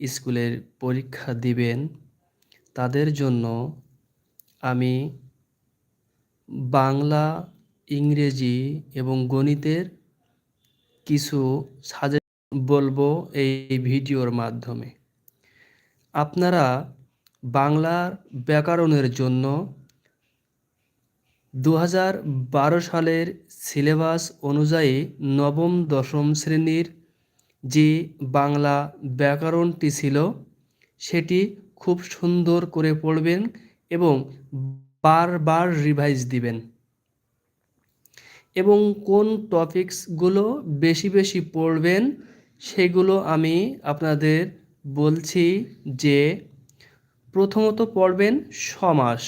স্কুলের পরীক্ষা দিবেন, তাদের জন্য আমি বাংলা, ইংরেজি এবং গণিতের কিছু সাজেশন বলব এই ভিডিওর মাধ্যমে। আপনারা বাংলার ব্যাকরণের জন্য দু হাজার বারো সালের সিলেবাস অনুযায়ী নবম দশম শ্রেণির যে বাংলা ব্যাকরণটি ছিল, সেটি খুব সুন্দর করে পড়বেন এবং বারবার রিভাইজ দিবেন। এবং কোন টপিকসগুলো বেশি বেশি পড়বেন, সেগুলো আমি আপনাদের বলছি যে, প্রথমত পড়বেন সমাস,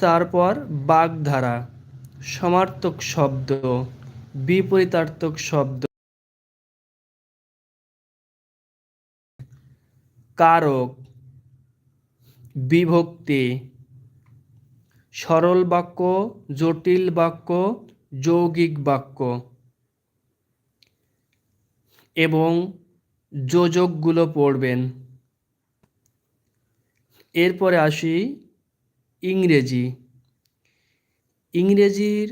তারপর বাগধারা, সমার্থক শব্দ, বিপরীতার্থক শব্দ কারক, বিভক্তি, সরল বাক্য, জটিল বাক্য, যৌগিক বাক্য এবং যোজকগুলো পড়বেন। এরপরে আসি ইংরেজি। ইংরেজির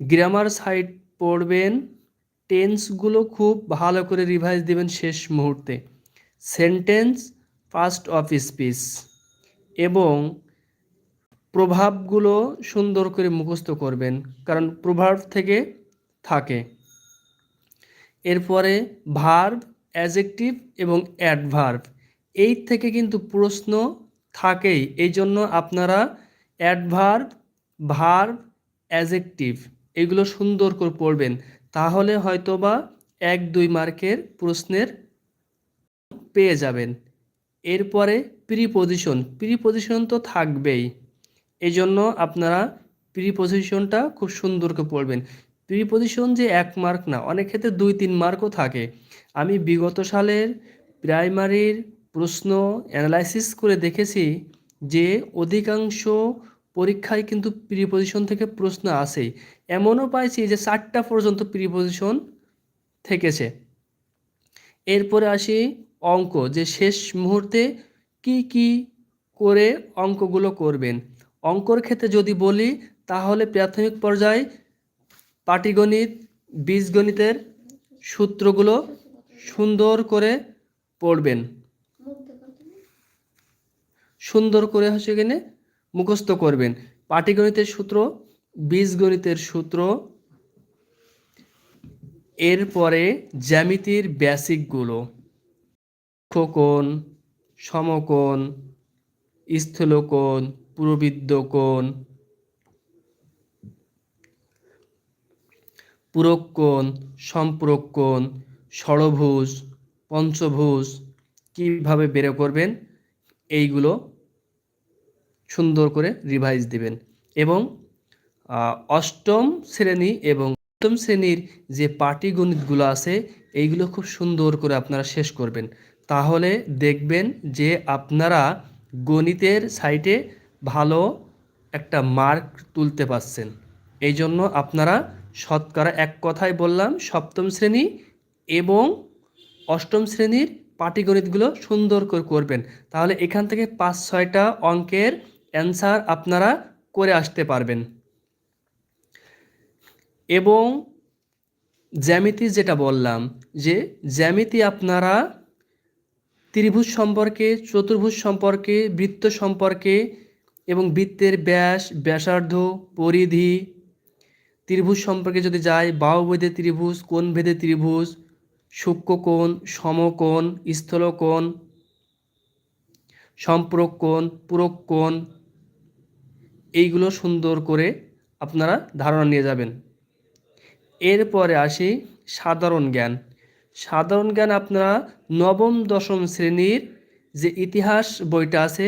গ্রামার সাইড পড়বেন। টেন্সগুলো খুব ভালো করে রিভাইজ দেবেন শেষ মুহূর্তে। সেন্টেন্স ফার্স্ট অফ স্পিচ এবং প্রভাবগুলো সুন্দর করে মুখস্থ করবেন, কারণ প্রভাব থেকে থাকে। এরপরে ভার্ব অ্যাজেক্টিভ এবং অ্যাডভার্ব এই থেকে কিন্তু প্রশ্ন থাকেই এই জন্য আপনারা অ্যাডভার্ব ভার্ব অ্যাজেক্টিভ এগুলো সুন্দর করে পড়বেন। তাহলে হয়তোবা এক দুই মার্কের প্রশ্নের পেয়ে যাবেন। এরপরে প্রিপোজিশন প্রিপোজিশন তো থাকবেই। এই জন্য আপনারা প্রিপোজিশনটা খুব সুন্দর করে পড়বেন। প্রিপোজিশন যে এক মার্ক না, অনেক ক্ষেত্রে দুই, তিন মার্কও থাকে। আমি বিগত সালের প্রাইমারির প্রশ্ন অ্যানালাইসিস করে দেখেছি যে অধিকাংশ পরীক্ষায় কিন্তু প্রিপোজিশন থেকে প্রশ্ন আসেই। এমনও পাইছি যে চারটা পর্যন্ত প্রিপোজিশন থেকেছে। এরপরে আসি অঙ্ক, যে শেষ মুহূর্তে কি কি করে অঙ্কগুলো করবেন? অঙ্কর ক্ষেত্রে যদি বলি, তাহলে প্রাথমিক পর্যায়ে পাটিগণিত, বীজগণিতের সূত্রগুলো সুন্দর করে পড়বেন। সুন্দর করে হচ্ছে কিনে মুখস্থ করবেন। পাটিগণিতের সূত্র বীজগণিতের সূত্র। এরপরে জ্যামিতির বেসিকগুলো। কোণ সমকোণ, স্থূলকোণ পুরবৃদ্ধ কোণ পূরক কোণ সম্পূরক কোণ ষড়ভুজ, পঞ্চভুজ কীভাবে বের করবেন, এইগুলো সুন্দর করে রিভাইজ দিবেন। এবং অষ্টম শ্রেণি এবং অষ্টম শ্রেণির যে পাটিগণিতগুলো আছে, এইগুলো খুব সুন্দর করে আপনারা শেষ করবেন। তাহলে দেখবেন যে আপনারা গণিতের সাইটে ভালো একটা মার্ক তুলতে পারছেন। এই জন্য আপনারা শতকরা এক কথায় বললাম, সপ্তম শ্রেণি এবং অষ্টম শ্রেণির পাটিগণিতগুলো সুন্দর করে করবেন। তাহলে এখান থেকে পাঁচ ছয়টা অঙ্কের অ্যান্সার আপনারা করে আসতে পারবেন। এবং জ্যামিতি যেটা বললাম, যে জ্যামিতি আপনারা ত্রিভুজ সম্পর্কে, চতুর্ভুজ সম্পর্কে, বৃত্ত সম্পর্কে এবং বৃত্তের ব্যাস, ব্যাসার্ধ, পরিধি, ত্রিভুজ সম্পর্কে যদি যাই বাহুভেদে ত্রিভুজ কোন ভেদে ত্রিভুজ, সূক্ষ্মকোণ, সমকোণ, স্থলকোণ সম্পূরক কোণ পূরক কোণ এইগুলো সুন্দর করে আপনারা ধারণা নিয়ে যাবেন। এরপরে আসি সাধারণ জ্ঞান। সাধারণ জ্ঞান আপনারা নবম, দশম শ্রেণির যে ইতিহাস বইটা আছে,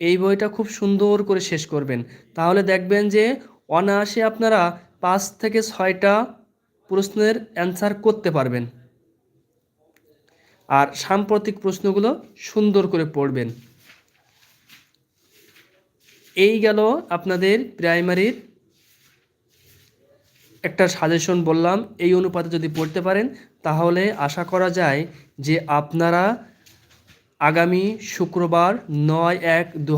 এই বইটা খুব সুন্দর করে শেষ করবেন। তাহলে দেখবেন যে অনায়াসে আপনারা পাঁচ থেকে ছয়টা প্রশ্নের অ্যান্সার করতে পারবেন। আর সাম্প্রতিক প্রশ্নগুলো সুন্দর করে পড়বেন। এই গেল আপনাদের প্রাইমারির একটা সাজেশন বললাম, এই অনুপাতে যদি পড়তে পারেন, তাহলে আশা করা যায় যে আপনারা আগামী শুক্রবার নয় এক দু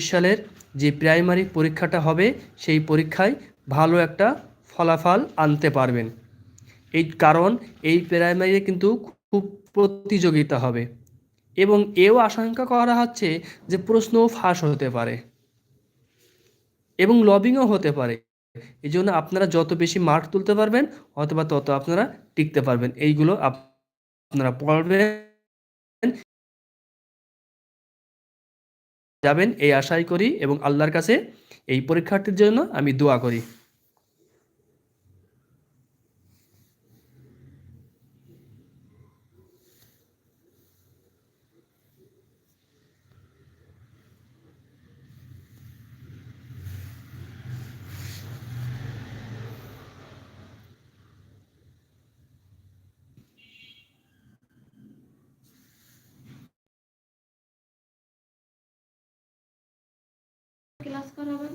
সালের যে প্রাইমারি পরীক্ষাটা হবে, সেই পরীক্ষায় ভালো একটা ফলাফল আনতে পারবেন। এই কারণ, এই প্রাইমারিতে কিন্তু খুব প্রতিযোগিতা হবে। এবং এও আশঙ্কা করা হচ্ছে যে প্রশ্নও ফাঁস হতে পারে। এবং লবিংও হতে পারে। এই জন্য আপনারা যত বেশি মার্ক তুলতে পারবেন, অথবা তত আপনারা টিকতে পারবেন। এইগুলো আপ- আপনারা পড়বেন, যাবেন, এই আশাই করি এবং আল্লাহর কাছে এই পরীক্ষার্থীর জন্য আমি দোয়া করি। ক্লাস করাবেন।